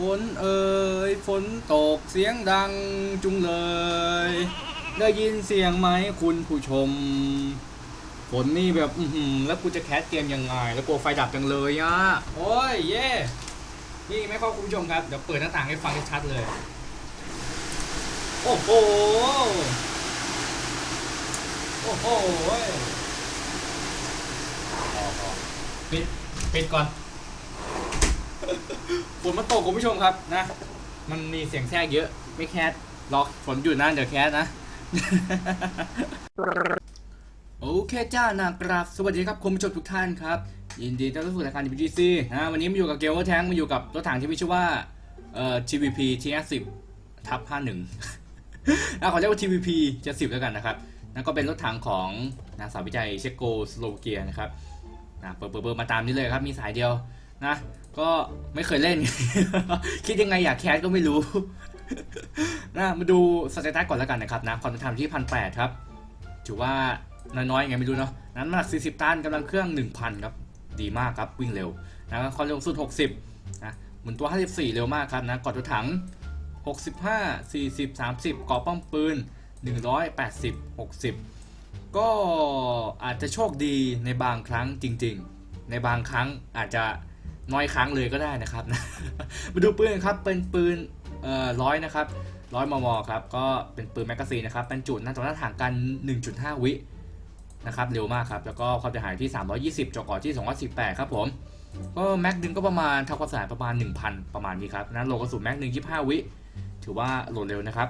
ฝนเอ่ยฝนตกเสียงดังจุงเลย ได้ยินเสียงไหมคุณผู้ชม ฝนนี่แบบอืแล้วกูจะแคสเกมยังไง แล้วกลัวไฟดับจังเลยอะโอ้ยเย่นี่ไมครับคุณผู้ชมครับ เดี๋ยวเปิดหน้าต่างให้ฟังชัดเลย โอ้โห โอ้โหพอพอปิดปิดก่อน ฝนมันตกคุณผู้ชมครับนะ มันมีเสียงแทรกเยอะ ไม่แคสรอฝนหยุดนะเดี๋ยวแคสนะ โอเคจ้านะครับสวัสดีครับคุณผู้ชมทุกท่านครับ ยินดีต้อนรับสู่รายการ DPGC นะวันนี้มาอยู่กับเกลว่าแทงมาอยู่กับรถถังที่มีชื่อว่าเอ่อ TVP TS10 ทับ51นะขอเรียกว่า TVP จะ10แล้วกันนะครับนั่นก็เป็นรถถังของนางสาววิจัยเชโกสโลวาเกียนะครับนะเปิดเปิดเปิดมาตามนี้เลยครับมีสายเดียวนะ ก็ไม่เคยเล่น คิดยังไงอยากแคสก็ไม่รู้ นะมาดูสเตตัสก่อนแล้วกันนะครับนะความเป็นธรรมที่พันแปดครับถือว่าน้อยๆไงไม่รู้เนาะนั้นน้ำหนัก 40 ตันกำลังเครื่อง 1,000 ครับ ดีมากครับ วิ่งเร็วนะความเร็วสุด 60นะหมุนตัว 54 เร็วมากครับนะกอดตัวถัง 65 40 30กอป้อมปืน 180 60 ก็อาจจะโชคดีในบางครั้งจริง ๆ ในบางครั้งอาจจะ น้อยครั้งเลยก็ได้นะครับนะมาดูปืนครับเป็นปืนเอ่อร้อยนะครับร้อยมมครับก็เป็นปืนแมกกาซีนนะครับเป็นจุดหน้าต่อหน้าทางกัน 1.5 วินะครับเร็วมากครับแล้วก็ความเสียหายที่ 320จอกอที่ 218 ครับผมก็แม็กหนึ่งก็ประมาณทำความเสียหายประมาณ 1,000 ประมาณนี้ครับนั้นโลกระสุนแม็กหนึ่ง25 วิ ถือว่าโหลดเร็วนะครับ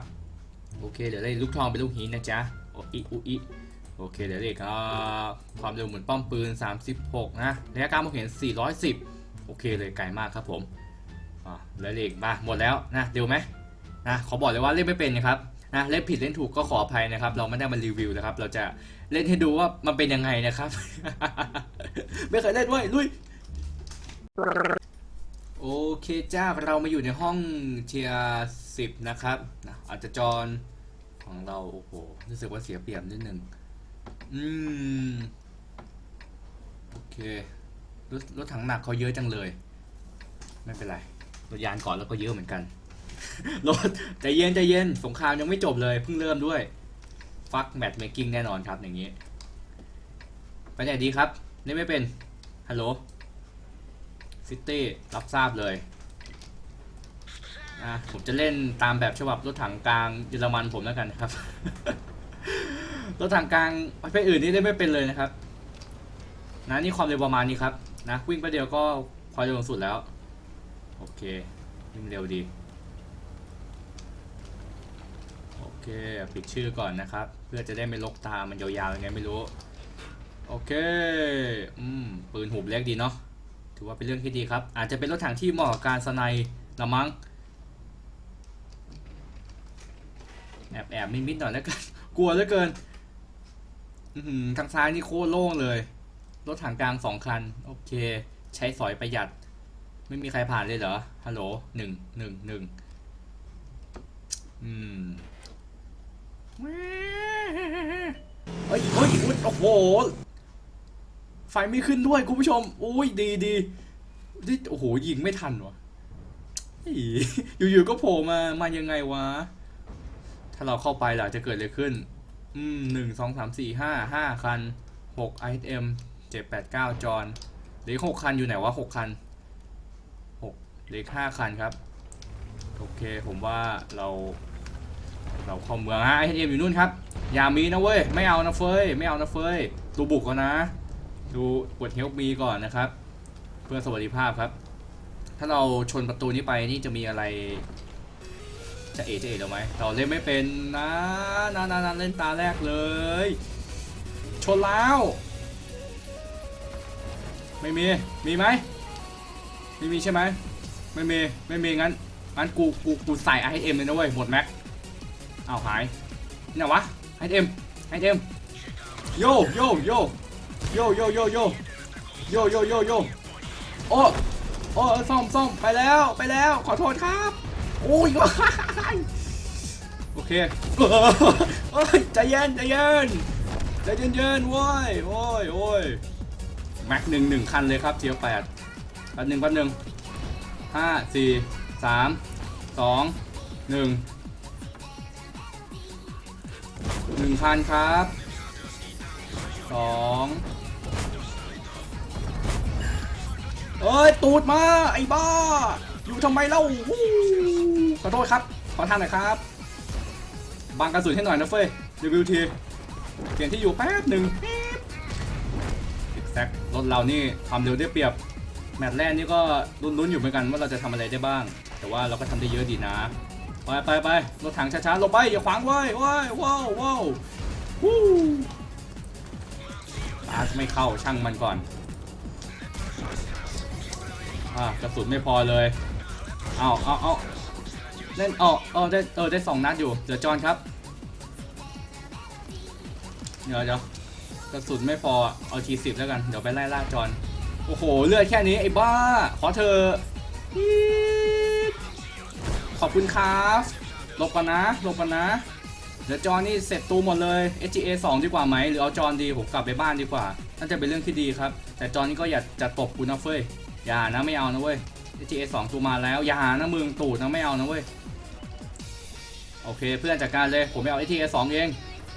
โอเคเดี๋ยวได้ลูกทองเป็นลูกหินนะจ๊ะโออิอุอิโอเคเดี๋ยวเลขอ่าความเร็วเหมือนป้อมปืน 36 นะระยะการมองเห็น 410 โอเคเลยไกลมากครับผมแล้วเลขมาหมดแล้วนะเร็วไหมนะขอบอกเลยว่าเล่นไม่เป็นนะครับนะเล่นผิดเล่นถูกก็ขออภัยนะครับ เราไม่ได้มารีวิวนะครับ เราจะเล่นให้ดูว่ามันเป็นยังไงนะครับ ไม่เคยเล่นด้วยลุยโอเคจ้าเรามาอยู่ในห้องเทียสิบนะครับนะอาจจะจรของเราโอ้โหรู้สึกว่าเสียเปรียบนิดนึงอืมโอเค รถรถถังหนักเขาเยอะจังเลย ไม่เป็นไรรถยานก่อนแล้วก็เยอะเหมือนกันรถใจเย็นใจเย็นสงครามยังไม่จบเลยเพิ่งเริ่มด้วยฟักแมทเมคกิ้งแน่นอนครับอย่างนี้ไปไหนดีครับเล่ไม่เป็นฮัลโหลซิตี้รับทราบเลยอะผมจะเล่นตามแบบฉบับรถถังกลางเยอรมันผมแล้วกันครับ รถถังกลางประเภทอื่นนี่เล่นไม่เป็นเลยนะครับนะนี่ความเร็วประมาณนี้ครับ นะวิ่งไปเดียวก็ความเร็วสูงสุดแล้ว โอเค วิ่งเร็วดี โอเค ปิดชื่อก่อนนะครับ เพื่อจะได้ไม่ลกตา มันยาวๆยังไงไม่รู้ โอเค อืม ปืนหูบเล็กดีเนาะ ถือว่าเป็นเรื่องที่ดีครับ อาจจะเป็นรถถังที่เหมาะกับการสไนละมั้ง แอบแอบมิดๆหน่อยแล้วกัน กลัวเหลือเกินทางซ้ายนี่โคตรโล่งเลย รถถังกลางสองคัน โอเค ใช้สอยประหยัด ไม่มีใครผ่านเลยเหรอ ฮัลโหลหนึ่งหนึ่งหนึ่งอืมเฮ้ยเฮ้ยอุ๊ยโอ้โห ไฟไม่ขึ้นด้วยคุณผู้ชม อุ้ยดีดีนี่โอ้โห ยิงไม่ทันวะอยู่ๆก็โผล่มา มายังไงวะ ถ้าเราเข้าไปล่ะจะเกิดอะไรขึ้น อืมหนึ่งสองสามสี่ห้าห้าคันหกไอเอ็ม เจ็ดแปดเก้าจอนเหลืออกหกคันอยู่ไหนวะหกคันหกเหลืออกห้าคันครับ โอเคผมว่าเรา เราเข้าเมืองฮะไอเอ็มอยู่นู่นครับ อย่ามีนะเว้ย ไม่เอานะเฟยไม่เอานะเฟยดูบุกก่อนนะ ดูกดเฮลมีก่อนนะครับ เพื่อสวัสดิภาพครับ ถ้าเราชนประตูนี้ไปนี่จะมีอะไรจะเอจะเอเราไหมเราเล่นไม่เป็นนะนะนะนะเล่นตาแรกเลย ชนแล้ว ไม่มี มีไหมไม่มีใช่ไหมไม่มี ไม่มีงั้น งั้นกู กู กูใส่ไอเอ็มเลยนะเว้ย หมดแม็กอ้าหายนี่ไหนวะไอเอ็มไอเอ็มโยโยโยโยโยโยโยโยโยโยโยโอ้โอ้ซ่อมซ่อมไปแล้ว ไปแล้ว ขอโทษครับ โอ้ยว้ายโอเคเอ้ยใจเย็นใจเย็นใจเย็นเย็นเว้ยโอ้ยโอ้ย แม็กหนึ่งหนึ่งคันเลยครับเทียวแปดแป๊บหนึ่งแป๊บหนึ่งห้าสี่สามสองหนึ่งหนึ่งพันครับสองเอ้ย ตูดมา ไอ้บ้า อยู่ทำไมเล่าขอโทษครับ ขอทานหน่อยครับบังกระสุนให้หน่อยนะเฟ้ย WT เปลี่ยนที่อยู่แป๊บหนึ่ง แซกรถเรานี่ความเร็วได้เปรียบ แมตช์แรกนี่ก็ลุ้นๆอยู่เหมือนกันว่าเราจะทำอะไรได้บ้าง แต่ว่าเราก็ทำได้เยอะดีนะ ไปไปไปรถถังช้าๆลบไปอย่าขวางไว้ว้ายว้าวว้าววู้ตาไม่เข้าช่างมันก่อนอ่ากระสุนไม่พอเลยเอาเอาเอาเล่นเอาเอาได้เออได้สองนัดอยู่เดี๋ยวจอนครับเดี๋ยวเดี๋ยว กระสุนไม่พอเอาทีสิบแล้วกัน เดี๋ยวไปไล่ล่าจอนโอ้โห เลือดแค่นี้ไอ้บ้า ขอเธอ ขอบคุณครับลบกันนะลบกันนะ เดี๋ยวจอนนี่เสร็จตูหมดเลย SGA 2 ดีกว่าไหม หรือเอาจอนดีผมกลับไปบ้านดีกว่า น่าจะเป็นเรื่องที่ดีครับ แต่จอนนี่ก็อย่าจะตบกูนะเฟ้ย อย่านะไม่เอานะเว้ย SGA 2ตูมาแล้ว อย่านะมึงตูดนะไม่เอานะเว้ย โอเคเพื่อนจัดการเลย ผมไม่เอา SGA 2 เอง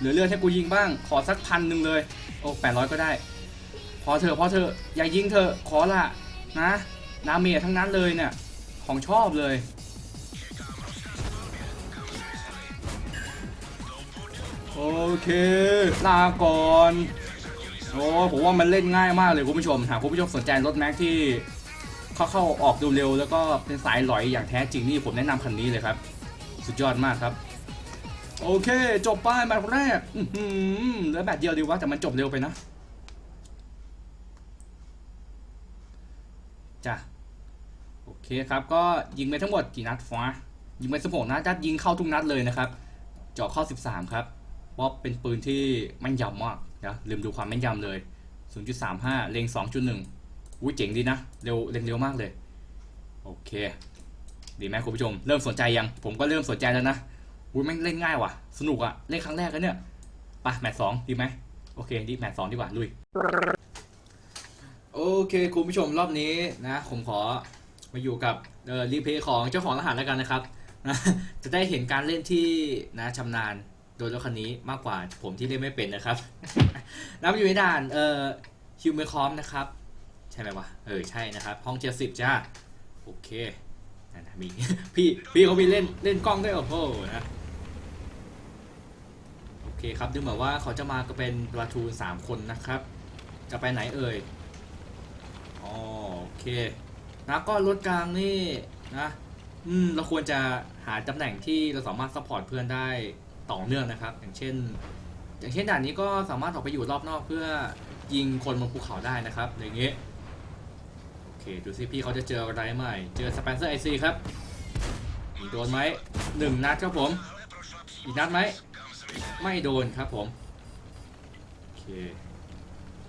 เหลือเลือดให้กูยิงบ้าง ขอสักพันหนึ่งเลย โอ้แปดร้อยก็ได้ พอเถอพอเถออย่ายิงเถอขอละนะนาเมียทั้งนั้นเลยเนี่ย ของชอบเลย โอเค ลาก่อนโอ้ผมว่ามันเล่นง่ายมากเลยคุณผู้ชม หากคุณผู้ชมสนใจรถแม็กที่เข้าเข้าออกเร็วๆแล้วก็เป็นสายหลอยอย่างแท้จริงนี่ผมแนะนำคันนี้เลยครับ สุดยอดมากครับ โอเค จบไปแมตช์แรกเหลือแมตช์เดียวดีวะแต่มันจบเร็วไปนะจ้ะโอเคครับ ก็ยิงไปทั้งหมดกี่นัดฟ้ายิงไป16นัดนัดยิงเข้าทุกนัดเลยนะครับเจาะเข้า 13 ครับป๊อปเป็นปืนที่แม่นยำมากนะลืมดูความแม่นยำเลย 0.35 เล็ง 2.1อุ้ยเจ๋งดีนะ เร็วเล็งเร็วมากเลย โอเค ดีไหมคุณผู้ชม เริ่มสนใจยัง ผมก็เริ่มสนใจแล้วนะ อุ้ยแม่งเล่นง่ายว่ะ สนุกอะเล่นครั้งแรกแล้วเนี่ยไปแมตช์สองดีไหมโอเคดีแมตช์สองดีกว่าลุย โอเคคุณผู้ชมรอบนี้นะผมขอมาอยู่กับเอ่อรีเพย์ของเจ้าของรหัสแล้วกันนะครับนะจะได้เห็นการเล่นที่นะชำนาญโดยรถคันนี้มากกว่าผมที่เล่นไม่เป็นนะครับ นับอยู่ในด่านเอ่อฮิวเมคอมนะครับ ใช่ไหมวะเออใช่นะครับ ห้องเจ็ดสิบจ้าโอเคนั่นะมี พี่พี่เขามีเล่นเล่นกล้องด้วยโอ้โหนะ เคครับดูเหมือนว่าเขาจะมาก็เป็นปลาทูนสามคนนะครับ จะไปไหนเอ่ยอ๋อโอเคนะก็รถกลางนี่นะอืมเราควรจะหาตำแหน่งที่เราสามารถซัพพอร์ตเพื่อนได้ต่อเนื่องนะครับ อย่างเช่น อย่างเช่นด่านนี้ก็สามารถออกไปอยู่รอบนอกเพื่อยิงคนบนภูเขาได้นะครับ อย่างเงี้ยโอเคดูสิพี่เขาจะเจออะไรใหม่ เจอสเปนเซอร์ไอซีครับโดนไหมหนึ่งนัดครับผม อีกนัดไหม ไม่โดนครับผมโอเค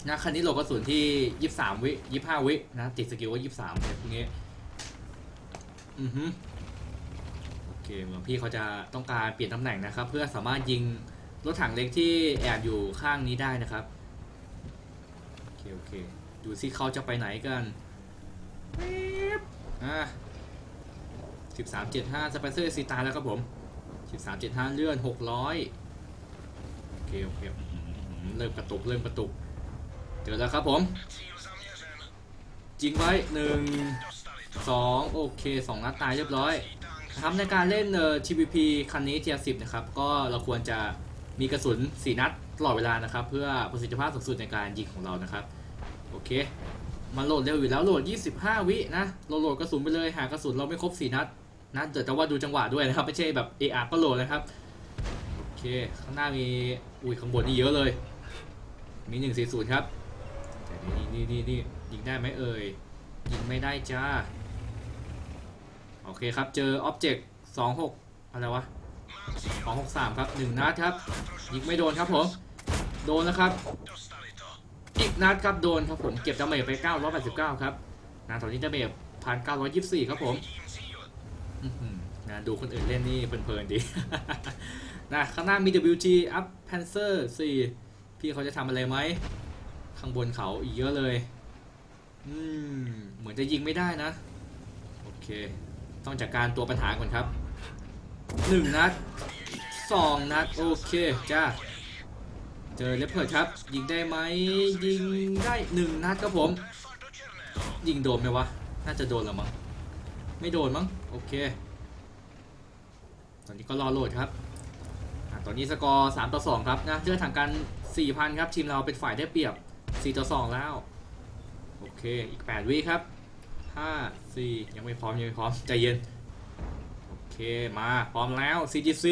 นะคันนี้โหลกระสุนที่ 23 วิ 25 วินะติดสกิลว่า 23อะไรพวกนี้อือฮึโอเคเหมือนพี่เขาจะต้องการเปลี่ยนตำแหน่งนะครับ เพื่อสามารถยิงรถถังเล็กที่แอบอยู่ข้างนี้ได้นะครับโอเคโอเคดูซิเขาจะไปไหนกันปิ๊บอะ1375สเปเซอร์ซีตาแล้วครับผม1375เลื่อน600 โอเคโอเคเริ่มกระตุกเริ่มกระตุกเจอแล้วครับผมจริงไว้หนึ่งสองโอเคสองนัดตายเรียบร้อยนะครับในการเล่นเอ่อ TVP คันนี้ t 10นะครับก็เราควรจะมีกระสุน4นัดตลอดเวลานะครับ เพื่อประสิทธิภาพสูงสุดในการยิงของเรานะครับโอเคมันโหลดเร็วอยู่แล้วโหลด 25 วินะเราโหลดกระสุนไปเลยหากระสุนเราไม่ครบ 4 นัดนะแต่ว่าดูจังหวะด้วยนะครับ ไม่ใช่แบบ AR ก็โหลดนะครับ เคข้างหน้ามีอุ้ยข้างบนนี่เยอะเลย มี140ครับแต่นี่นี่นี่นี่ยิงได้ไหมเอ่ยยิงไม่ได้จ้าโอเคครับเจออ็อบเจกต์สองหกอะไรวะสองหกสามครับหนึ่งนัดครับยิงไม่โดนครับผมโดนนะครับอีกนัดครับโดนครับผมเก็บดาเมจไป989ครับนาตอนนี้ดาเมจพัน924ครับผมอื้อหือนะดูคนอื่นเล่นนี่เพลินๆดี นะข้างหน้ามี WG Up Panzer 4 พี่เขาจะทำอะไรไหม ข้างบนเขาอีกเยอะเลย อืม เหมือนจะยิงไม่ได้นะ โอเค ต้องจัดการตัวปัญหาก่อนครับหนึ่งนัดสองนัด โอเค จ้า เจอเลเพิร์ดครับ ยิงได้ไหม ยิงได้หนึ่งนัดครับผม ยิงโดนไหมวะ น่าจะโดนแล้วมั้ง ไม่โดนมั้ง โอเค ตอนนี้ก็รอโหลดครับ ตอนนี้สกอร์ 3 ต่อ 2 ครับนะเลือดทางกัน 4,000 ครับ ทีมเราเป็นฝ่ายได้เปรียบ 4 ต่อ 2 แล้ว โอเค อีก 8 วิครับ 5 4 ยังไม่พร้อม ยังไม่พร้อม ใจเย็น โอเค มาพร้อมแล้ว CGC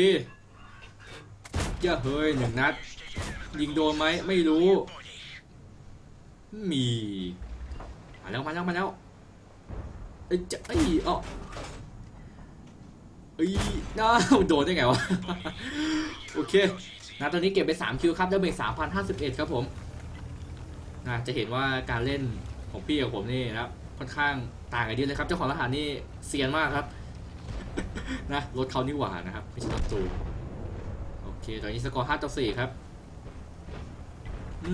เจ้าเฮ้ยหนึ่งนัด ยิงโดนไหมไม่รู้ มี มาแล้ว มาแล้ว มาแล้วเอ้จะเอ้อ๋อเอ้ยน้าโดนได้ไงวะ โอเคนะตอนนี้เก็บไป3คิวครับได้เบรก3,051 ครับผมนะจะเห็นว่าการเล่นของพี่กับผมนี่นะครับค่อนข้างต่างกันเยอะเลยครับ เจ้าของรหัสนี่เซียนมากครับนะรถเขานี่หวานนะครับ ไม่ใช่รถจูโอเค ตอนนี้สกอร์5ต่อ4ครับ อื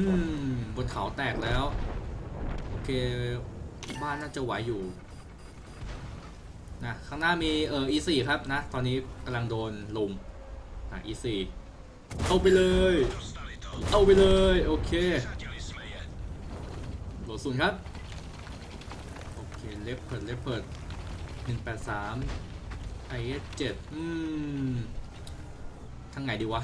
ม บนเขาแตกแล้ว โอเค บ้านน่าจะไหวอยู่นะข้างหน้ามีเอ่อ E4 ครับนะ ตอนนี้กำลังโดนลุม อะ E4 เอาไปเลย เอาไปเลย โอเคโหลดศูนย์ครับ โอเค เลฟเพิดเลฟเพิดหนึ่งแปดสาม IS เจ็ดอืมทางไหนดีวะ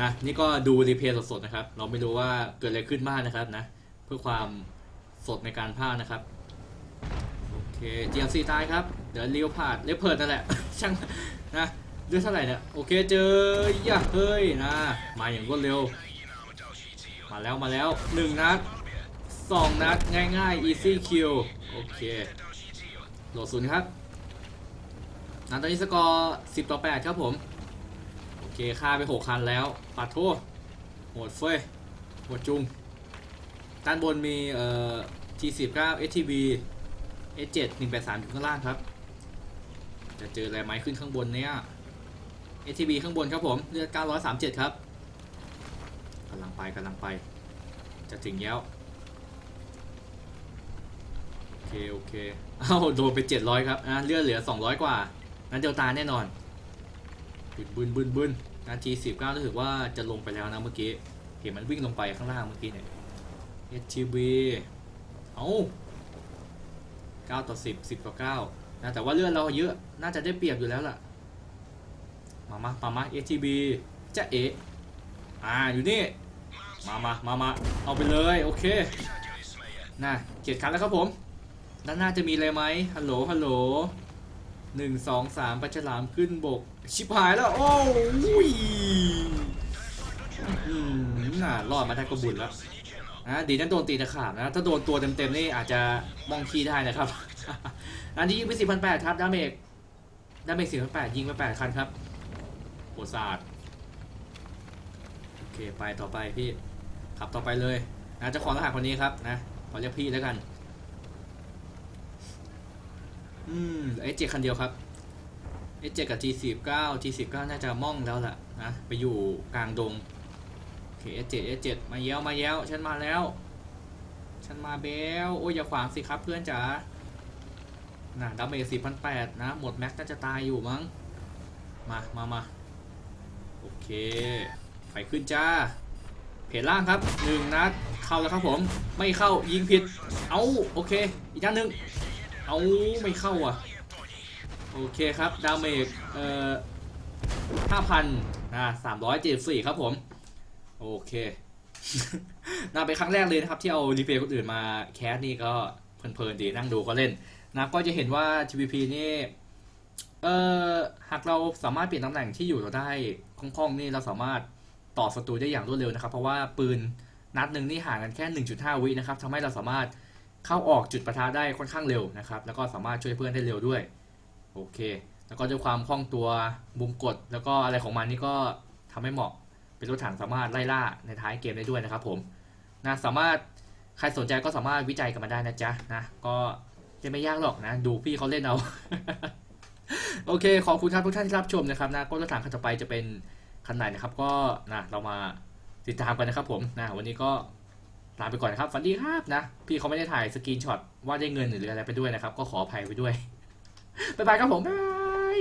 นะนี่ก็ดูรีเพลย์สดๆนะครับ เราไม่รู้ว่าเกิดอะไรขึ้นบ้างนะครับนะ เพื่อความสดในการพากย์นะครับ โอเค GMC ตายครับ เดี๋ยวเลี้ยวผ่านเลี้ยวเพิดนั่นแหละ ช่างนะเลือดเท่าไหร่เนี่ยโอเคเจอย่าเฮ้ยนะ มาอย่างรวดเร็ว มาแล้วมาแล้วหนึ่งนัดสองนัดง่ายๆ easy kill โอเคโหลดศูนย์ครับนัดตอนนี้สกอร์10ต่อ8ครับผม โอเคฆ่าไป6คันแล้ว ปัดโทษโหดเฟ้ยโหดจุงด้านบนมีเอ่อ G19 STB S7 183อยู่ข้างล่างครับ จะเจออะไรไหมขึ้นข้างบนเนี่ย STB ข้างบนครับผมเลือด937 ครับกำลังไปกำลังไป จะถึงแล้ว โอเค โอเค เอ้าโดนไป 700 ครับนะเลือดเหลือ 200 กว่า นั้นเดลตาแน่นอนบึนบึนบึนบึนนาที19รู้สึกว่าจะลงไปแล้วนะเมื่อกี้ เห็นมันวิ่งลงไปข้างล่างเมื่อกี้เนี่ย STB เอ้า9ต่อ 10 10ต่อ9 นะแต่ว่าเลือดเราเยอะน่าจะได้เปรียบอยู่แล้วล่ะมามามามา STB จะเออ่าอยู่นี่มามามามาเอาไปเลยโอเคน่ะเจ็ดคันแล้วครับผม ด้านหน้าจะมีอะไรไหมฮัลโหลฮัลโหลหนึ่งสองสามปลาฉลามขึ้นบก ชิบหายแล้ว โอ้ยอืมน่ะรอดมาได้ก็บุญแล้วนะดีนั่นโดนตีตะขาบนะ ถ้าโดนตัวเต็มๆนี่อาจจะมองคีได้นะครับ อันนี้ยิงไปสี่พันแปดครับดาเมจดาเมจสี่พันแปดยิงไปแปดคันครับโหดสาดโอเคไปต่อไปพี่ขับต่อไปเลยนะจ้าขอรหัสคนนี้ครับนะขอเรียกพี่แล้วกัน อืมเอเจคันเดียวครับเอเจกับ G49 G49 น่าจะม่องแล้วล่ะนะไปอยู่กลางดงโอเคเอเจเอเจมาแย้วมาแย้วฉันมาแล้ว ฉันมาเบลโอ้ยอย่าขวางสิครับเพื่อนจ๋า นะดาเมจสี่พันแปดนะ หมดแม็กน่าจะตายอยู่มั้ง มามามาโอเคไปขึ้นจ้า เพจล่างครับหนึ่งนัด เข้าแล้วครับผม ไม่เข้ายิงผิด เอาโอเค อีกด้านหนึ่งเอาไม่เข้าอะ โอเคครับ ดาเมจเอ่อห้าพันนะสามร้อยเจ็ดสี่ครับผม โอเคน่าเป็นครั้งแรกเลยนะครับ ที่เอารีเพลย์คนอื่นมาแคสนี่ก็เพลินๆดีนั่งดูก็เล่น นะก็จะเห็นว่า GVP นี่เอ่อหากเราสามารถเปลี่ยนตำแหน่งที่อยู่เราได้คล่องๆนี่เราสามารถต่อศัตรูได้อย่างรวดเร็วนะครับ เพราะว่าปืนนัดหนึ่งนี่ห่างกันแค่ 1.5 วินะครับทำให้เราสามารถเข้าออกจุดประทะได้ค่อนข้างเร็วนะครับ แล้วก็สามารถช่วยเพื่อนได้เร็วด้วยโอเค แล้วก็ด้วยความคล่องตัวมุมกด แล้วก็อะไรของมันนี่ก็ทำให้เหมาะเป็นรถถังสามารถไล่ล่าในท้ายเกมได้ด้วยนะครับผมนะสามารถใครสนใจก็สามารถวิจัยกันมาได้นะจ๊ะนะก็ จะไม่ยากหรอกนะ ดูพี่เขาเล่นเอา โอเค ขอบคุณครับทุกท่านที่รับชมนะครับนะก็รถถังคันต่อไปจะเป็นคันไหนนะครับ ก็นะเรามาติดตามกันนะครับ ผมนะวันนี้ก็ลาไปก่อนนะครับฝันดีครับนะ พี่เขาไม่ได้ถ่ายสกรีนช็อตว่าได้เงินหรืออะไรไปด้วยนะครับ ก็ขออภัยไปด้วยบ๊ายบายครับผมบ๊ายบาย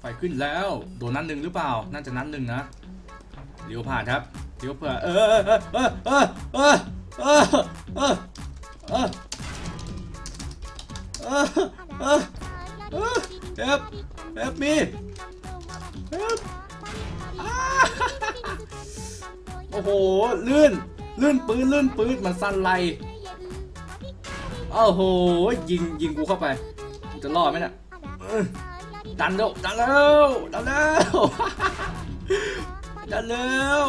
ไฟขึ้นแล้ว โดนนัดหนึ่งหรือเปล่า น่าจะนัดหนึ่งนะเลี้ยวผ่านครับ เลี้ยวผ่านเออเออเออเออเออเออเออเออเออเออเออเอฟเอฟมีเอฟอ้าโอ้โห ลื่น ลื่นปืนลื่นปืนมันสั้นไลโอ้โห ยิงยิงกูเข้าไปจะรอดไหมเนี่ยเออดันเร็วดันเร็วดันเร็วดันเร็ว